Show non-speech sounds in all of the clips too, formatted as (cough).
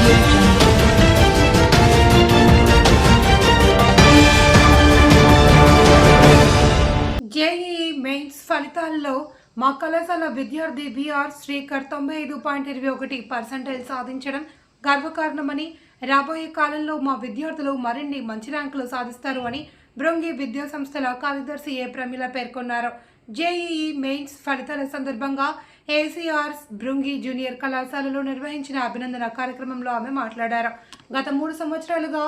JEE JEE mains ఫలితాల్లో మా కళాశాల విద్యార్థి బిఆర్ శ్రీకర్ తొంభై ఐదు పాయింట్ ఇరవై ఒకటి పర్సెంటేజ్ సాధించడం గర్వకారణమని రాబోయే కాలంలో మా విద్యార్థులు మరిన్ని మంచి ర్యాంకులు సాధిస్తారు అని బృంగి విద్యా సంస్థల కార్యదర్శి ఏ ప్రమిళ పేర్కొన్నారు. జేఈఈ మెయిన్స్ ఫలితాల సందర్భంగా ఏసీఆర్స్ బృంగి జూనియర్ కళాశాలలో నిర్వహించిన అభినందన కార్యక్రమంలో ఆమె మాట్లాడారు. గత మూడు సంవత్సరాలుగా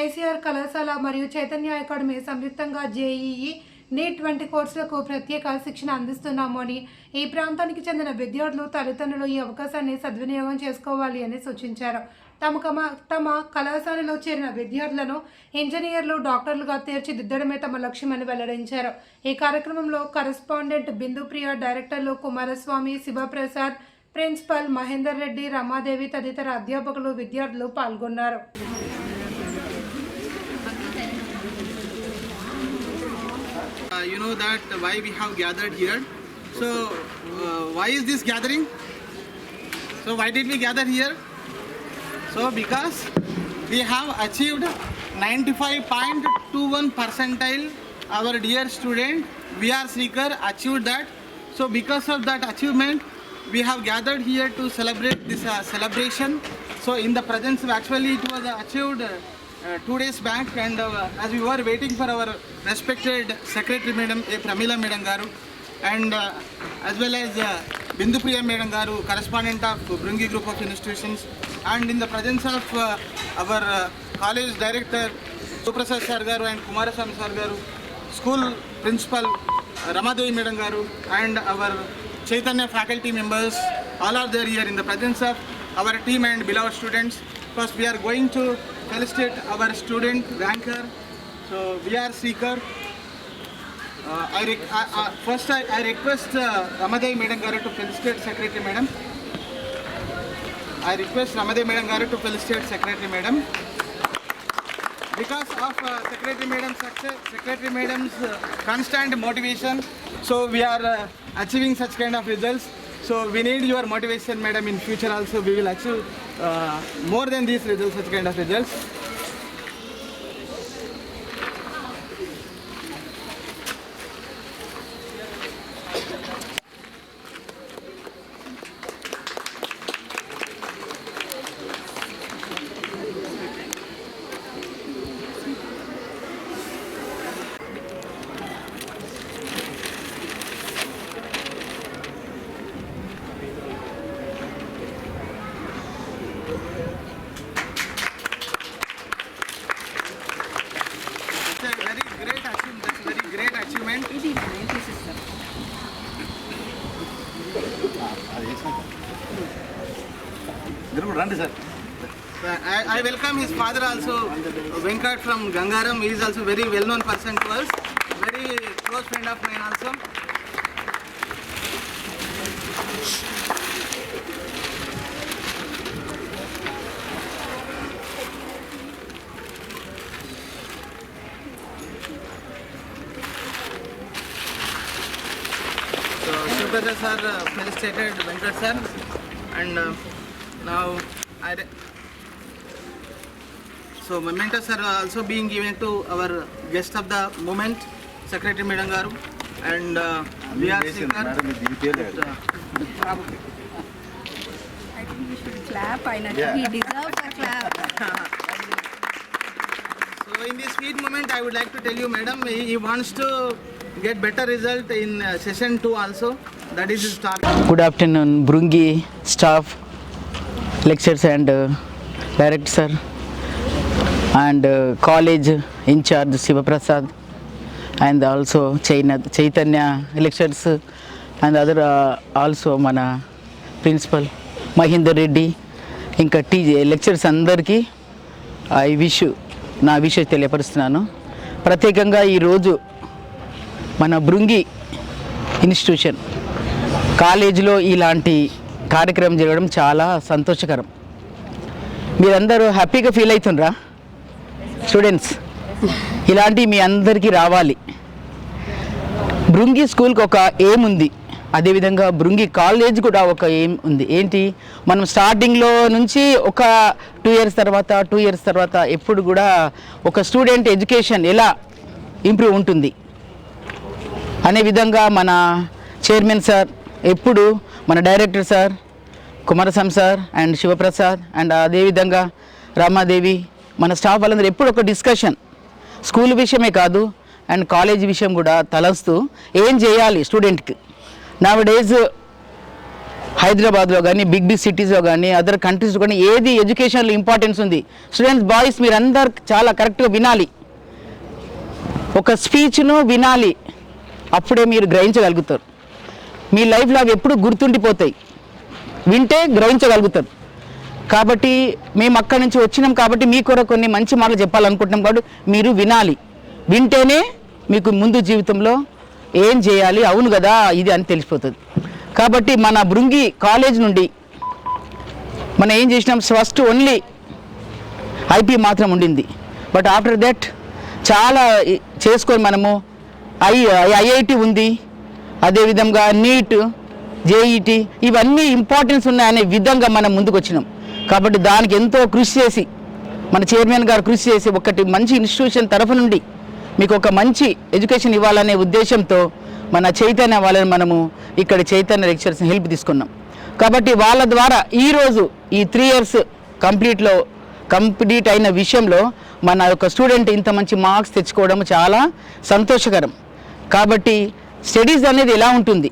ఏసీఆర్ కళాశాల మరియు చైతన్య అకాడమీ సంయుక్తంగా జేఈఈ నీట్ వంటి కోర్సులకు ప్రత్యేక శిక్షణ అందిస్తున్నాము అని ఈ ప్రాంతానికి చెందిన విద్యార్థులు తల్లిదండ్రులు ఈ అవకాశాన్ని సద్వినియోగం చేసుకోవాలి అని సూచించారు. తమ కమ తమ కళాశాలలో చేరిన విద్యార్థులను ఇంజనీర్లు డాక్టర్లుగా తీర్చిదిద్దడమే తమ లక్ష్యమని వెల్లడించారు ఈ కార్యక్రమంలో కరస్పాండెంట్ బిందుప్రియ డైరెక్టర్లు కుమారస్వామి శివప్రసాద్ ప్రిన్సిపల్ మహేందర్ రెడ్డి రమాదేవి తదితర అధ్యాపకులు విద్యార్థులు పాల్గొన్నారు uh, you know that why we have gathered here. So, uh, why is this gathering? So, why did we gather here? So, because we have achieved 95.21 percentile. Our dear student, VR Srikar, achieved that. So, because of that achievement, we have gathered here to celebrate this uh, celebration. So, in the presence of actually, it was uh, achieved. Uh, uh, two days back and uh, as we were waiting for our respected secretary madam A. Pramila madam garu and uh, as well as uh, Bindupriya Medangaru correspondent of Bringi Group of Institutions, and in the presence of uh, our college director Suprasad Sargaru and Kumarasam Sargaru, school principal Ramadevi Medangaru, and our Chaitanya faculty members, all are there here in the presence of our team and below students. First, we are going to felicitate our student, banker. So, we are seeker. I, re I, I first I, I request uh, Ramadevi Madam Garu to felicitate Secretary Madam. I request Ramadevi Madam Garu to felicitate Secretary Madam. Because of uh, Secretary Madam's success, Secretary Madam's uh, constant motivation, so we are uh, achieving such kind of results. So we need your motivation, Madam. In future also, we will achieve uh, more than these results, such kind of results. Great achievement. రండి sir I, I welcome his father also, Venkat from Gangaram. He is also very well-known person to us. Very close friend of mine also. So, sir uh, felicitated Venkat sir and uh, now I so mementos are also being given to our guest of the moment, Secretary Madam Garu and uh, we are Srinkar. Uh, I think we should clap. I know he deserves a clap. (laughs) So in this sweet moment, I would like to tell you, madam, he, he wants to get better result in uh, session two also. That is his target. Good afternoon, Brungi staff, lecturers and uh, director sir, and uh, college in charge Shiva Prasad, and also Chaina- Chaitanya lecturers and other uh, also మన principal Mahender Reddy ఇంకా tea lecturers అందరికీ I wish నా wish తెలియపరుస్తున్నాను ప్రత్యేకంగా ఈరోజు మన Brungi institution కాలేజీలో ఇలాంటి కార్యక్రమం జరగడం చాలా సంతోషకరం. మీరందరూ హ్యాపీగా ఫీల్ అవుతుండ్రా? స్టూడెంట్స్ ఇలాంటివి మీ అందరికీ రావాలి. బృంగి స్కూల్కి ఒక ఏం ఉంది? అదేవిధంగా బృంగి కాలేజ్ కూడా ఒక ఏం ఉంది? ఏంటి? మనం స్టార్టింగ్లో నుంచి ఒక టూ ఇయర్స్ తర్వాత టూ ఇయర్స్ తర్వాత ఎప్పుడు కూడా ఒక స్టూడెంట్ ఎడ్యుకేషన్ ఎలా ఇంప్రూవ్ ఉంటుంది? అనే విధంగా మన చైర్మన్ సార్ ఎప్పుడు మన director sir Kumaraswamy sir and Shivaprasad and అదేవిధంగా రామాదేవి మన స్టాఫ్ వాళ్ళందరూ ఎప్పుడు ఒక డిస్కషన్. స్కూల్ విషయమే కాదు అండ్ కాలేజ్ విషయం కూడా తలస్తూ ఏం చేయాలి స్టూడెంట్కి. నా డేస్ హైదరాబాద్లో కానీ బిగ్ బిగ్ సిటీస్లో కానీ అదర్ కంట్రీస్లో కానీ ఏది ఎడ్యుకేషన్లో ఇంపార్టెన్స్ ఉంది స్టూడెంట్స్ బాయ్స్ మీరందరు చాలా కరెక్ట్గా వినాలి. ఒక స్పీచ్ను వినాలి. అప్పుడే మీరు గ్రహించగలుగుతారు. మీ లైఫ్లో అవి ఎప్పుడు గుర్తుండిపోతాయి. వింటే గ్రహించగలుగుతారు. కాబట్టి మేము అక్కడి నుంచి వచ్చినాం కాబట్టి మీ కొరకు కొన్ని మంచి మాటలు చెప్పాలనుకుంటున్నాం కాబట్టి మీరు వినాలి. వింటేనే మీకు ముందు జీవితంలో ఏం చేయాలి? అవును కదా ఇది అని తెలిసిపోతుంది. కాబట్టి మన బృంగి కాలేజ్ నుండి మనం ఏం చేసినాం? ఫస్ట్ ఓన్లీ ఐపీ మాత్రం ఉండింది. బట్ ఆఫ్టర్ దట్ చాలా చేసుకొని మనము ఐ ఐఐటి ఉంది. అదేవిధంగా నీట్ జేఈటి ఇవన్నీ ఇంపార్టెన్స్ ఉన్నాయనే విధంగా మనం ముందుకు వచ్చినాం కాబట్టి దానికి ఎంతో కృషి చేసి మన చైర్మన్ గారు కృషి చేసి ఒకటి మంచి ఇన్స్టిట్యూషన్ తరఫు నుండి మీకు ఒక మంచి ఎడ్యుకేషన్ ఇవ్వాలనే ఉద్దేశంతో మన చైతన్య వాళ్ళని మనము ఇక్కడ చైతన్య లెక్చర్స్ హెల్ప్ తీసుకున్నాం. కాబట్టి వాళ్ళ ద్వారా ఈరోజు ఈ త్రీ ఇయర్స్ కంప్లీట్లో కంప్లీట్ అయిన విషయంలో మన యొక్క స్టూడెంట్ ఇంత మంచి మార్క్స్ తెచ్చుకోవడం చాలా సంతోషకరం. కాబట్టి స్టడీస్ అనేది ఎలా ఉంటుంది?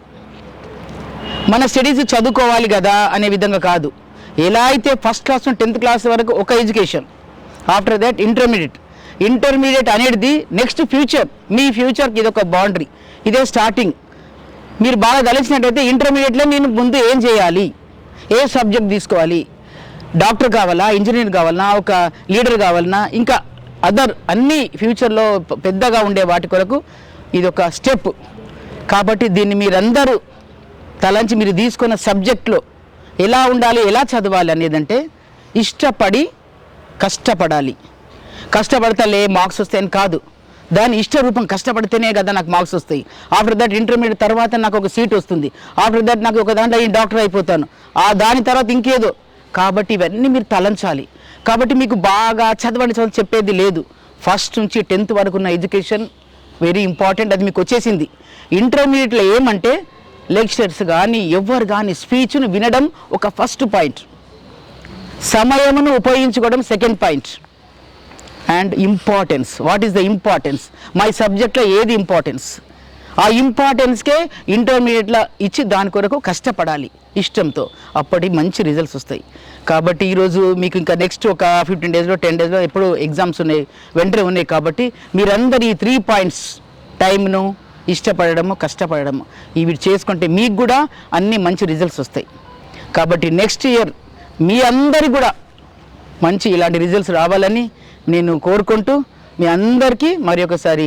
మన స్టడీస్ చదువుకోవాలి కదా అనే విధంగా కాదు. ఎలా అయితే ఫస్ట్ క్లాస్ టెన్త్ క్లాస్ వరకు ఒక education after that intermediate. Intermediate అనేది నెక్స్ట్ ఫ్యూచర్ మీ ఫ్యూచర్కి ఇది ఒక బౌండరీ ఇదే స్టార్టింగ్. మీరు బాగా తెలిసినట్టయితే ఇంటర్మీడియట్లో నేను ముందు ఏం చేయాలి? ఏ సబ్జెక్ట్ తీసుకోవాలి? డాక్టర్ కావాలా? ఇంజనీర్ కావాలన్నా ఒక లీడర్ కావాలన్నా ఇంకా అదర్ అన్ని ఫ్యూచర్లో పెద్దగా ఉండే వాటి కొరకు ఇది ఒక స్టెప్. కాబట్టి దీన్ని మీరందరూ తలంచి మీరు తీసుకున్న సబ్జెక్ట్లో ఎలా ఉండాలి ఎలా చదవాలి అనేదంటే ఇష్టపడి కష్టపడాలి. కష్టపడతలే మార్క్స్ వస్తాయని కాదు. దాని ఇష్టరూపం కష్టపడితేనే కదా నాకు మార్క్స్ వస్తాయి. ఆఫ్టర్ దట్ ఇంటర్మీడియట్ తర్వాత నాకు ఒక సీట్ వస్తుంది. ఆఫ్టర్ దట్ నాకు ఒక దాంట్లో డాక్టర్ అయిపోతాను. ఆ దాని తర్వాత ఇంకేదో. కాబట్టి ఇవన్నీ మీరు తలంచాలి. కాబట్టి మీకు బాగా చదవండి చదువు చెప్పేది లేదు. ఫస్ట్ నుంచి టెన్త్ వరకు ఉన్న ఎడ్యుకేషన్ వెరీ ఇంపార్టెంట్ అది మీకు వచ్చేసింది. ఇంటర్మీడియట్లో ఏమంటే లెక్చర్స్ కానీ ఎవరు కానీ స్పీచ్ను వినడం ఒక ఫస్ట్ పాయింట్. సమయమును ఉపయోగించుకోవడం second point. And importance. What is the importance? My సబ్జెక్ట్లో ఏది ఇంపార్టెన్స్? ఆ ఇంపార్టెన్స్కే ఇంటర్మీడియట్లో ఇచ్చి దాని కొరకు కష్టపడాలి ఇష్టంతో. అప్పటి మంచి రిజల్ట్స్ వస్తాయి. కాబట్టి ఈరోజు మీకు ఇంకా నెక్స్ట్ ఒక ఫిఫ్టీన్ డేస్లో టెన్ డేస్లో ఎప్పుడు ఎగ్జామ్స్ ఉన్నాయి వెంటనే ఉన్నాయి కాబట్టి మీరందరి ఈ త్రీ పాయింట్స్ టైంను ఇష్టపడడము కష్టపడడము ఇవి చేసుకుంటే మీకు కూడా అన్ని మంచి రిజల్ట్స్ వస్తాయి. కాబట్టి నెక్స్ట్ ఇయర్ మీ అందరి కూడా మంచి ఇలాంటి రిజల్ట్స్ రావాలని నేను కోరుకుంటూ మీ అందరికీ మరి ఒకసారి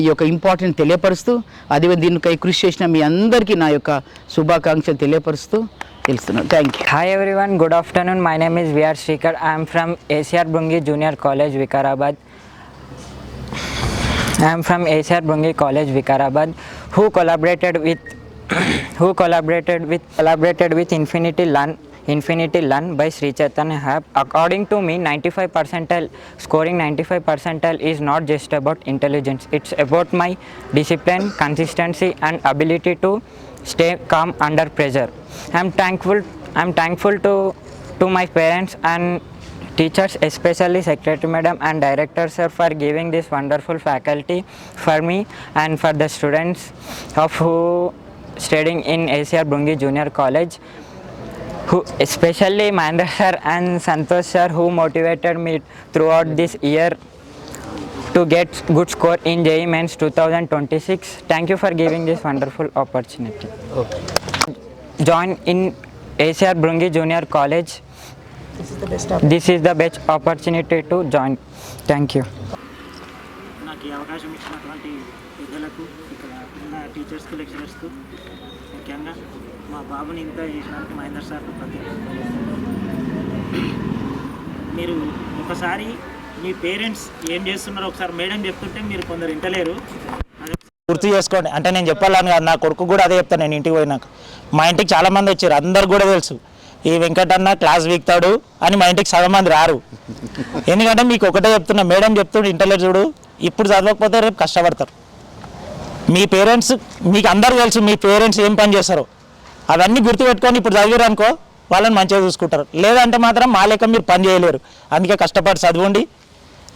ఈ యొక్క ఇంపార్టెంట్ తెలియపరుస్తూ అదే దీనికై కృషి చేసిన మీ అందరికీ నా యొక్క శుభాకాంక్షలు తెలియపరుస్తూ తెలుస్తున్నాను. Thank you hi everyone good afternoon my name is V R Srikar I'm from A C R Bhrungi junior college Vikarabad I'm from A C R Bhrungi college Vikarabad who collaborated with who collaborated with collaborated with infinity learn Infinity Learn by Sri Chaitanya Hub. According to me, 95 percentile scoring 95 percentile is not just about intelligence. It's about my discipline, consistency, and ability to stay calm under pressure. I'm thankful. I'm thankful to to my parents and teachers, especially secretary madam and director sir for giving this wonderful faculty for me and for the students of who studying in ACR Brungi Junior College who especially Mahendra sir and Santosh sir who motivated me throughout this year to get good score in JEE Mains 2026. Thank you for giving this wonderful opportunity. Join in ACR Brungi Junior College. This is the best opportunity to join. Thank you. నాకు ఈ అవకాశం ఇచ్చినటువంటి పెద్దలకు ఇక్కడ ఉన్న టీచర్స్కు లెక్చరర్స్కు ముఖ్యంగా మా బాబుని ఇంత చేసినందుకు మహేందర్ సార్ మీరు ఒకసారి మీ పేరెంట్స్ ఏం చేస్తున్నారో ఒకసారి మేడం చెప్తుంటే మీరు కొందరు వింటలేరు. గుర్తు చేసుకోండి. అంటే నేను చెప్పాలని కాదు నా కొడుకు కూడా అదే చెప్తాను నేను ఇంటికి పోయినాక. మా ఇంటికి చాలా మంది వచ్చారు అందరు కూడా తెలుసు. ఈ వెంకటన్న క్లాస్ వీక్తాడు అని మా ఇంటికి సగం మంది రారు. ఎందుకంటే మీకు ఒకటే చెప్తున్నా మేడం చెప్తుండే ఇంటర్లో చూడు. ఇప్పుడు చదవకపోతే రేపు కష్టపడతారు. మీ పేరెంట్స్ మీకు అందరూ తెలుసు మీ పేరెంట్స్ ఏం పని చేస్తారో. అవన్నీ గుర్తుపెట్టుకొని ఇప్పుడు చదివారు అనుకో వాళ్ళని మంచిగా చూసుకుంటారు. లేదంటే మాత్రం మా లెక్క మీరు పని చేయలేరు. అందుకే కష్టపడి చదవండి.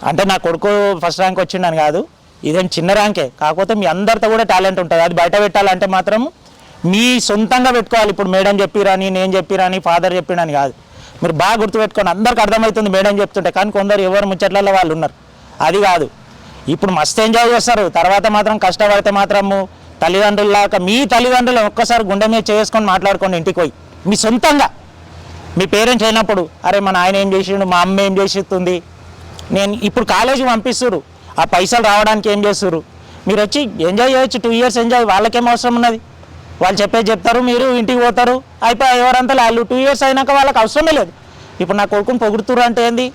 అంటే నా కొడుకు ఫస్ట్ ర్యాంక్ వచ్చిండని కాదు. ఇదేం చిన్న ర్యాంకే. కాకపోతే మీ అందరితో కూడా టాలెంట్ ఉంటుంది. అది బయట పెట్టాలంటే మాత్రం మీ సొంతంగా పెట్టుకోవాలి. ఇప్పుడు మేడం చెప్పిరని నేను చెప్పిరని ఫాదర్ చెప్పిరని కాదు. మీరు బాగా గుర్తుపెట్టుకోండి అందరికి అర్థమవుతుంది మేడం చెప్తుంటే. కానీ కొందరు ఎవరు ముచ్చట్లలో వాళ్ళు ఉన్నారు. అది కాదు. ఇప్పుడు మస్తు ఎంజాయ్ చేస్తారు. తర్వాత మాత్రం కష్టపడితే మాత్రము తల్లిదండ్రుల్లాగా మీ తల్లిదండ్రులు ఒక్కసారి గుండె మీద చేసుకొని మాట్లాడుకోండి ఇంటికి పోయి. మీ సొంతంగా. మీ పేరెంట్స్ అయినప్పుడు అరే మా నాయన ఏం చేసిండు మా అమ్మ ఏం చేసిస్తుంది? నేను ఇప్పుడు కాలేజీకి పంపిస్తురు ఆ పైసలు రావడానికి ఏం చేస్తురు మీరు వచ్చి ఎంజాయ్ చేయొచ్చు టూ ఇయర్స్ ఎంజాయ్ వాళ్ళకేం అవసరం ఉన్నది? వాళ్ళు చెప్పేది చెప్తారు మీరు ఇంటికి పోతారు. అయిపోయి ఎవరంతా వాళ్ళు టూ ఇయర్స్ అయినాక వాళ్ళకి అవసరమే లేదు. ఇప్పుడు నా కొడుకుని పొగుడుతురు అంటే ఏంది?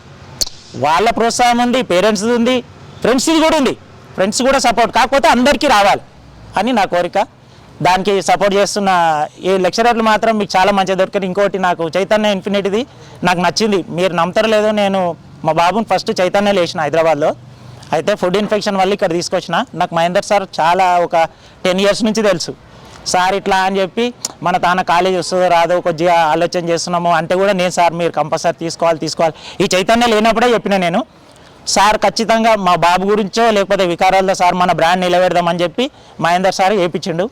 వాళ్ళ ప్రోత్సాహం ఉంది పేరెంట్స్ది ఉంది ఫ్రెండ్స్ది కూడా ఉంది. ఫ్రెండ్స్ కూడా సపోర్ట్ కాకపోతే అందరికీ రావాలి. అని నా కోరిక. దానికి సపోర్ట్ చేస్తున్న ఈ లెక్చరర్లు మాత్రం మీకు చాలా మంచిగా దొరికారు. ఇంకోటి నాకు చైతన్య ఇన్ఫినిటీది నాకు నచ్చింది. మీరు నమ్ముతారో లేదో నేను మా బాబుని ఫస్ట్ చైతన్య వేసిన హైదరాబాద్లో. అయితే ఫుడ్ ఇన్ఫెక్షన్ వల్ల ఇక్కడ తీసుకొచ్చిన. నాకు మహేందర్ సార్ చాలా ఒక టెన్ ఇయర్స్ నుంచి తెలుసు. సార్ ఇట్లా అని చెప్పి మన తాన కాలేజ్ వస్తుందో రాదో కొద్దిగా ఆలోచన చేస్తున్నాము అంటే కూడా నేను సార్ మీరు కంపల్సరీ తీసుకోవాలి తీసుకోవాలి. ఈ చైతన్య లేనప్పుడే చెప్పిన నేను. సార్ ఖచ్చితంగా మా బాబు గురించో లేకపోతే వికారాల్లో సార్ మన బ్రాండ్ నిలబెడదామని చెప్పి మహేందర్ సార్ వేయించిండు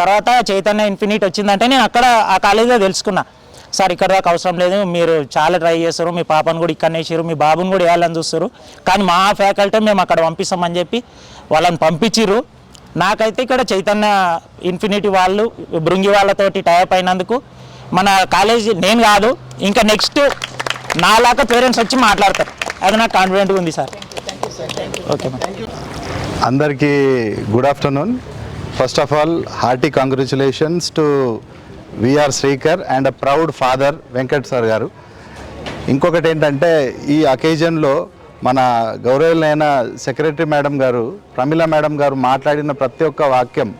తర్వాత చైతన్య ఇన్ఫినిట్ వచ్చిందంటే నేను అక్కడ ఆ కాలేజీలో తెలుసుకున్నా. సార్ ఇక్కడ దాకా అవసరం లేదు మీరు చాలా ట్రై చేస్తారు మీ పాపను కూడా ఇక్కడ వేసారు మీ బాబుని కూడా వేయాలని చూస్తారు. కానీ మా ఫ్యాకల్టీ మేము అక్కడ పంపిస్తామని చెప్పి వాళ్ళని పంపించిర్రు. నాకైతే ఇక్కడ చైతన్య ఇన్ఫినిటీ వాళ్ళు బృంగి వాళ్ళతోటి టైప్ అయినందుకు మన కాలేజీ నేను కాదు ఇంకా నెక్స్ట్ నాలాగా పేరెంట్స్ వచ్చి మాట్లాడతారు. అది నాకు కాన్ఫిడెంట్గా ఉంది సార్. ఓకే మేడం అందరికీ good afternoon first of all hearty congratulations to V R Srikar and a proud father Venkat sir garu. ఇంకొకటి ఏంటంటే ఈ అకేజన్లో మన గౌరవులైన సెక్రటరీ మేడం గారు ప్రమిళ మేడం గారు మాట్లాడిన ప్రతి ఒక్క వాక్యం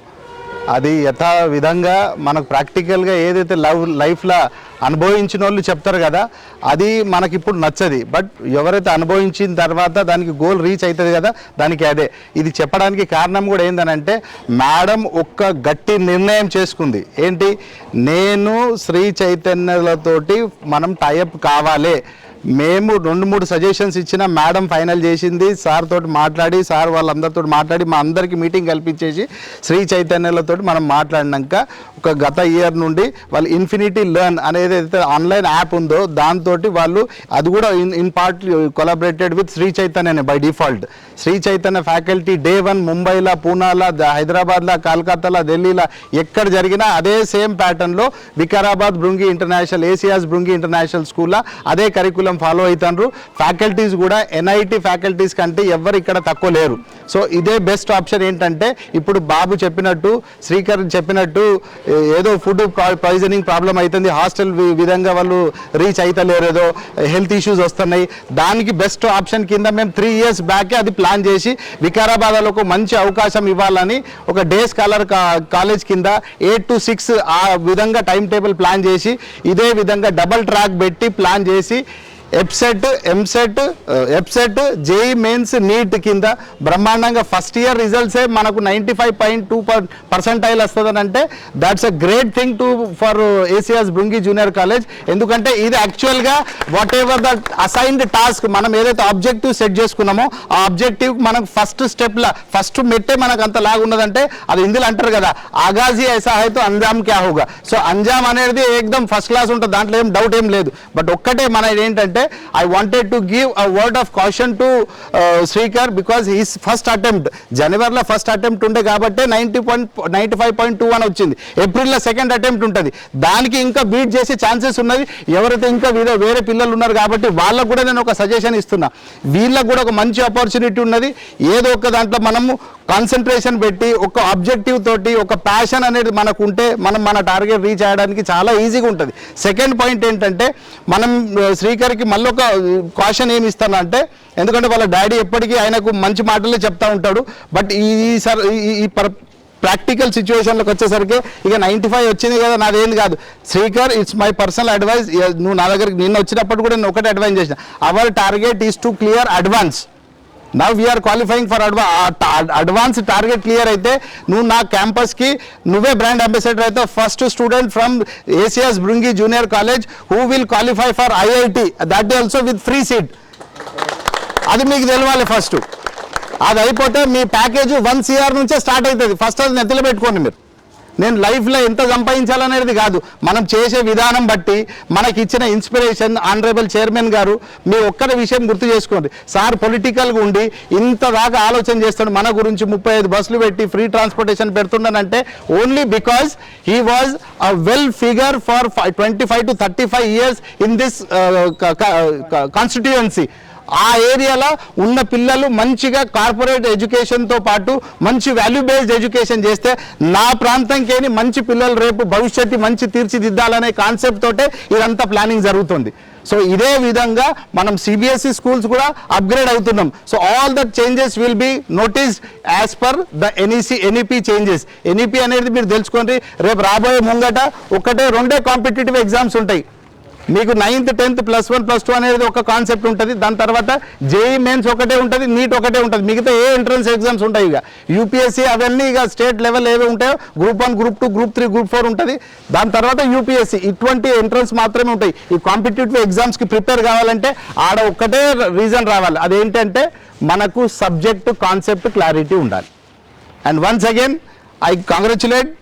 అది యథా విధంగా మనకు ప్రాక్టికల్గా ఏదైతే లవ్ లైఫ్లో అనుభవించిన వాళ్ళు చెప్తారు కదా అది మనకి ఇప్పుడు నచ్చది. బట్ ఎవరైతే అనుభవించిన తర్వాత దానికి గోల్ రీచ్ అవుతుంది కదా దానికి అదే. ఇది చెప్పడానికి కారణం కూడా ఏంటనంటే మేడం ఒక్క గట్టి నిర్ణయం చేసుకుంది. ఏంటి? నేను శ్రీ చైతన్యలతోటి మనం టైఅప్ కావాలి. మేము రెండు మూడు సజెషన్స్ ఇచ్చిన మేడం ఫైనల్ చేసింది. సార్ తోటి మాట్లాడి సార్ వాళ్ళందరితో మాట్లాడి మా అందరికీ మీటింగ్ కల్పించేసి శ్రీ చైతన్యలతో మనం మాట్లాడినాక ఒక గత ఇయర్ నుండి వాళ్ళు ఇన్ఫినిటీ లెర్న్ అనేది ఏదైతే ఆన్లైన్ యాప్ ఉందో దాంతో వాళ్ళు అది కూడా in in part collaborated with Sri చైతన్యనే by default Sri Chaitanya faculty day one ముంబైలో పూనాలో హైదరాబాద్లో కలకత్తాలో ఢిల్లీలో ఎక్కడ జరిగినా అదే సేమ్ ప్యాటర్న్లో Vikarabad Bhrungi international Asia's Bhrungi international స్కూల్లో అదే కరికులం ఫాలో అవుతారు ఫ్యాకల్టీస్ కూడా ఎన్ఐటి ఫ్యాకల్టీస్ కంటే ఎవరు ఇక్కడ తక్కువ లేరు. సో ఇదే బెస్ట్ ఆప్షన్ ఏంటంటే ఇప్పుడు బాబు చెప్పినట్టు శ్రీకర్ చెప్పినట్టు ఏదో ఫుడ్ పాయిజనింగ్ ప్రాబ్లం అవుతుంది హాస్టల్ విధంగా వాళ్ళు రీచ్ అవుతలేరు ఏదో హెల్త్ ఇష్యూస్ వస్తున్నాయి. దానికి బెస్ట్ ఆప్షన్ కింద మేము త్రీ ఇయర్స్ బ్యాకే అది ప్లాన్ చేసి వికారాబాద్లో ఒక మంచి అవకాశం ఇవ్వాలని ఒక డే స్కాలర్ కాలేజ్ కింద ఎయిట్ టు సిక్స్ ఆ విధంగా టైం టేబుల్ ప్లాన్ చేసి ఇదే విధంగా డబల్ ట్రాక్ పెట్టి ప్లాన్ చేసి EAPCET EAMCET EAPCET JEE mains NEET కింద బ్రహ్మాండంగా ఫస్ట్ ఇయర్ రిజల్ట్సే మనకు ninety five point two percentile వస్తుందని అంటే that's a great thing to for A C S Bhrungi junior college ఎందుకంటే ఇది యాక్చువల్గా whatever the assigned task మనం ఏదైతే ఆబ్జెక్టివ్ సెట్ చేసుకున్నామో ఆ ఆబ్జెక్టివ్ మనకు ఫస్ట్ స్టెప్ల ఫస్ట్ మెట్టే మనకు అంత లాగా ఉన్నదంటే అది ఇందులో అంటారు కదా ఆగాజీ ఐసా హైతో అంజామ్ క్యా హోగా. సో అంజామ్ అనేది ఏకదం ఫస్ట్ క్లాస్ ఉంటుంది దాంట్లో ఏం డౌట్ ఏం లేదు. బట్ ఒక్కటే మన ఏంటంటే I wanted to give a word of caution to Srikar because he's first attempt జనవరిలో ఫస్ట్ అటెంప్ట్ ఉండే కాబట్టి ninety point ninety five point two అని వచ్చింది ఏప్రిల్లో సెకండ్ అటెంప్ట్ ఉంటుంది. దానికి ఇంకా బీట్ చేసే ఛాన్సెస్ ఉన్నది ఎవరైతే ఇంకా వేరే వేరే పిల్లలు ఉన్నారు కాబట్టి వాళ్ళకు కూడా నేను ఒక సజెషన్ ఇస్తున్నా. వీళ్ళకు కూడా ఒక మంచి ఆపర్చునిటీ ఉన్నది. ఏదో ఒక దాంట్లో మనము కాన్సన్ట్రేషన్ పెట్టి ఒక ఆబ్జెక్టివ్ తోటి ఒక ప్యాషన్ అనేది మనకు ఉంటే మనం మన టార్గెట్ రీచ్ అయ్యడానికి చాలా ఈజీగా ఉంటుంది. సెకండ్ పాయింట్ ఏంటంటే మనం శ్రీకర్కి మళ్ళీ ఒక కాషన్ ఏమి ఇస్తానంటే ఎందుకంటే వాళ్ళ డాడీ ఎప్పటికీ ఆయనకు మంచి మాటలే చెప్తా ఉంటాడు. బట్ ఈ సార్ ఈ- ఈ పర్ ప్రాక్టికల్ సిచ్యువేషన్లోకి వచ్చేసరికి ఇక నైంటీ ఫైవ్ వచ్చింది కదా నాదేం కాదు. Srikar it's my personal advice నువ్వు నా దగ్గరికి నిన్న వచ్చినప్పుడు కూడా నేను ఒకటే అడ్వైస్ చేసిన. Our target is to clear advance. Now we're qualifying for అడ్వా advance target clear అయితే నువ్వు నా క్యాంపస్కి నువ్వే బ్రాండ్ అంబాసిడర్ అయితే first student from Asia's Bhrungi junior college who will qualify for IIT that also with free seat అది మీకు తెలవాలి first అది అయిపోతే మీ ప్యాకేజ్ వన్ సిఆర్ నుంచే స్టార్ట్ అవుతుంది. ఫస్ట్ అది నెత్తిలో పెట్టుకోండి మీరు. నేను లైఫ్లో ఎంత సంపాదించాలనేది కాదు. మనం చేసే విధానం బట్టి మనకి ఇచ్చిన ఇన్స్పిరేషన్ ఆనరేబుల్ చైర్మన్ గారు మీ ఒక్కరి విషయం గుర్తు చేసుకోండి. సార్ పొలిటికల్గా ఉండి ఇంత దాకా ఆలోచన చేస్తాడు. మన గురించి ముప్పై ఐదు బస్సులు పెట్టి free transportation పెడుతున్నానంటే only because he was a well figure for twenty five to thirty five years in this constituency ఆ ఏరియాలో ఉన్న పిల్లలు మంచిగా కార్పొరేట్ ఎడ్యుకేషన్తో పాటు మంచి వాల్యూ బేస్డ్ ఎడ్యుకేషన్ చేస్తే నా ప్రాంతంకేని మంచి పిల్లలు రేపు భవిష్యత్తు మంచి తీర్చిదిద్దాలనే కాన్సెప్ట్ తోటే ఇదంతా ప్లానింగ్ జరుగుతుంది. సో ఇదే విధంగా మనం సిబిఎస్ఈ స్కూల్స్ కూడా అప్గ్రేడ్ అవుతున్నాం. So all that changes will be notice as per the NEC NEP changes NEP అనేది మీరు తెలుసుకోండి. రేపు రాబోయే ముంగట ఒకటే రెండే కాంపిటేటివ్ ఎగ్జామ్స్ ఉంటాయి. మీకు ninth tenth plus one plus two అనేది ఒక కాన్సెప్ట్ ఉంటుంది. దాని తర్వాత జేఈ మెయిన్స్ ఒకటే ఉంటుంది నీట్ ఒకటే ఉంటుంది. మిగతా ఏ ఎంట్రన్స్ ఎగ్జామ్స్ ఉంటాయి ఇక. యూపీఎస్సీ అవన్నీ ఇక స్టేట్ లెవెల్ ఏవి ఉంటాయో group one group two group three group four ఉంటుంది. దాని తర్వాత యూపీఎస్సీ ఇటువంటి ఎంట్రన్స్ మాత్రమే ఉంటాయి. ఈ కాంపిటేటివ్ ఎగ్జామ్స్కి ప్రిపేర్ కావాలంటే ఆడ ఒక్కటే రీజన్ రావాలి. అదేంటంటే మనకు సబ్జెక్ట్ కాన్సెప్ట్ క్లారిటీ ఉండాలి. And once again I congratulate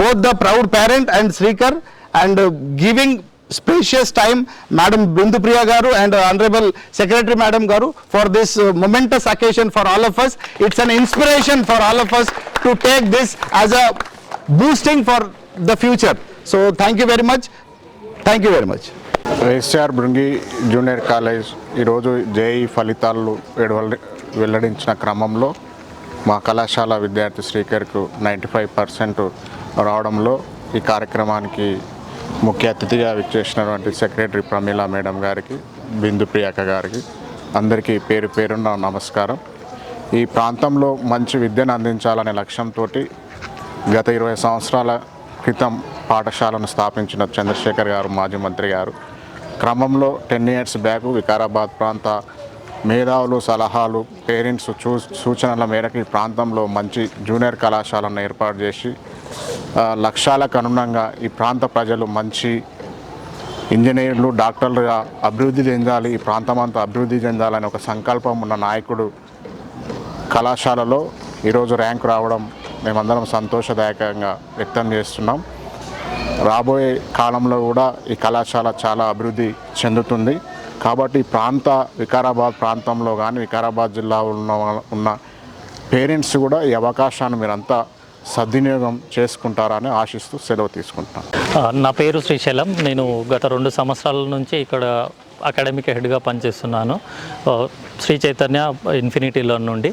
both the proud parent and speaker and giving spacious time madam Bindupriya garu and honourable secretary madam garu for this momentous occasion for all of us it's an inspiration for all of us to take this as a boosting for the future so thank you very much thank you very much S R Bhrungi junior college ఈరోజు JEE ఫలితాలు వెల్లడించిన క్రమంలో మా కళాశాల విద్యార్థి శ్రీకర్కు ninety five percent రావడంలో ఈ కార్యక్రమానికి ముఖ్య అతిథిగా విచ్చేసినటువంటి సెక్రటరీ ప్రమీల మేడం గారికి బిందు ప్రియాక గారికి అందరికీ పేరు పేరున్న నమస్కారం. ఈ ప్రాంతంలో మంచి విద్యను అందించాలనే లక్ష్యంతో గత ఇరవై సంవత్సరాల క్రితం పాఠశాలను స్థాపించిన చంద్రశేఖర్ గారు మాజీ మంత్రి గారు. క్రమంలో టెన్ ఇయర్స్ బ్యాక్ వికారాబాద్ ప్రాంత మేధావులు సలహాలు పేరెంట్స్ చూ సూచనల మేరకు ఈ ప్రాంతంలో మంచి జూనియర్ కళాశాలను ఏర్పాటు చేసి లక్ష్యాలకు అనుగుణంగా ఈ ప్రాంత ప్రజలు మంచి ఇంజనీర్లు డాక్టర్లుగా అభివృద్ధి చెందాలి ఈ ప్రాంతం అంతా అభివృద్ధి చెందాలని ఒక సంకల్పం ఉన్న నాయకుడు కళాశాలలో ఈరోజు ర్యాంక్ రావడం మేమందరం సంతోషదాయకంగా వ్యక్తం చేస్తున్నాం. రాబోయే కాలంలో కూడా ఈ కళాశాల చాలా అభివృద్ధి చెందుతుంది. కాబట్టి ప్రాంత వికారాబాద్ ప్రాంతంలో కానీ వికారాబాద్ జిల్లా ఉన్న ఉన్న పేరెంట్స్ కూడా ఈ అవకాశాన్ని మీరంతా సద్వినియోగం చేసుకుంటారని ఆశిస్తూ సెలవు తీసుకుంటున్నాను. నా పేరు శ్రీశైలం. నేను గత రెండు సంవత్సరాల నుంచి ఇక్కడ అకాడమిక్ హెడ్గా పనిచేస్తున్నాను. శ్రీ చైతన్య ఇన్ఫినిటీలో నుండి.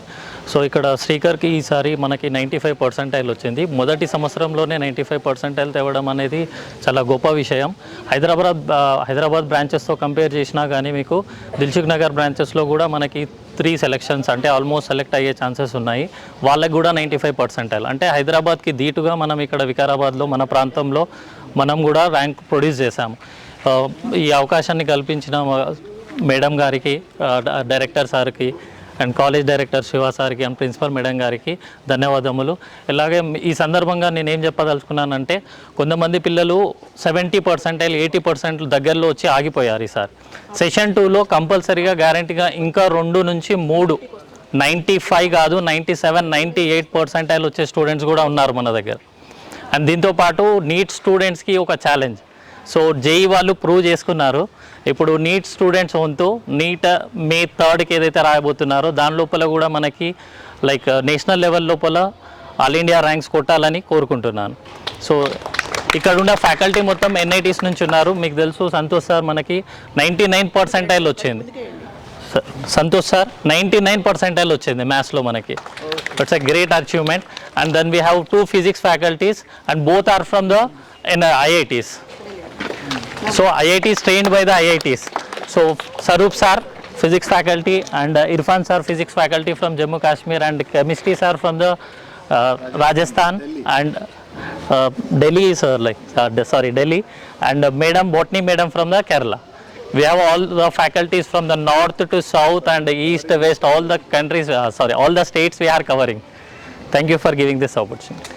సో ఇక్కడ శ్రీకర్కి ఈసారి మనకి నైంటీ ఫైవ్ పర్సెంటైల్ వచ్చింది. మొదటి సంవత్సరంలోనే నైంటీ ఫైవ్ పర్సెంటైల్ తేవడం అనేది చాలా గొప్ప విషయం. హైదరాబాద్ హైదరాబాద్ బ్రాంచెస్తో కంపేర్ చేసినా కానీ మీకు దిల్సుఖ్ నగర్ బ్రాంచెస్లో కూడా మనకి త్రీ సెలెక్షన్స్ అంటే ఆల్మోస్ట్ సెలెక్ట్ అయ్యే ఛాన్సెస్ ఉన్నాయి. వాళ్ళకి కూడా నైంటీ ఫైవ్ పర్సెంటైల్. అంటే హైదరాబాద్కి ధీటుగా మనం ఇక్కడ వికారాబాద్లో మన ప్రాంతంలో మనం కూడా ర్యాంక్ ప్రొడ్యూస్ చేశాము. ఈ అవకాశాన్ని కల్పించిన మేడం గారికి డైరెక్టర్ సార్కి అండ్ కాలేజ్ డైరెక్టర్ శివ సార్కి అండ్ ప్రిన్సిపల్ మేడం గారికి ధన్యవాదములు. ఇలాగే ఈ సందర్భంగా నేను ఏం చెప్పదలుచుకున్నానంటే కొంతమంది పిల్లలు సెవెంటీ పర్సెంటైల్ ఎయిటీ పర్సెంట్ దగ్గరలో వచ్చి ఆగిపోయారు సార్. సెషన్ టూలో కంపల్సరీగా గ్యారంటీగా ఇంకా రెండు నుంచి మూడు నైంటీ ఫైవ్ కాదు ninety seven ninety eight percentile వచ్చే స్టూడెంట్స్ కూడా ఉన్నారు మన దగ్గర. అండ్ దీంతో పాటు నీట్ స్టూడెంట్స్కి ఒక ఛాలెంజ్. సో జేఈ వాళ్ళు ప్రూవ్ చేసుకున్నారు. ఇప్పుడు నీట్ స్టూడెంట్స్ వంతు నీట్ మే థర్డ్కి ఏదైతే రాయబోతున్నారో దాని లోపల కూడా మనకి లైక్ నేషనల్ లెవెల్ లోపల ఆల్ ఇండియా ర్యాంక్స్ కొట్టాలని కోరుకుంటున్నాను. సో ఇక్కడ ఉన్న ఫ్యాకల్టీ మొత్తం ఎన్ఐటీస్ నుంచి ఉన్నారు. మీకు తెలుసు సంతోష్ సార్ మనకి నైంటీ నైన్ పర్సెంటైల్ వచ్చింది. స- Santosh sir ninety nine percentile వచ్చింది మ్యాథ్స్లో మనకి. It's a great achievement and then we have two physics faculties and both are from the N IITs So IIT is trained by the IITs. So Sarup sir, physics faculty, and uh, Irfan sir, physics faculty from Jammu Kashmir, and chemistry sir from the uh, Rajasthan and uh, Delhi sir, uh, like uh, sorry Delhi, and uh, Madam Botany Madam from the Kerala. We have all the faculties from the north to south and east west, all the countries, uh, sorry, all the states we are covering. Thank you for giving this opportunity.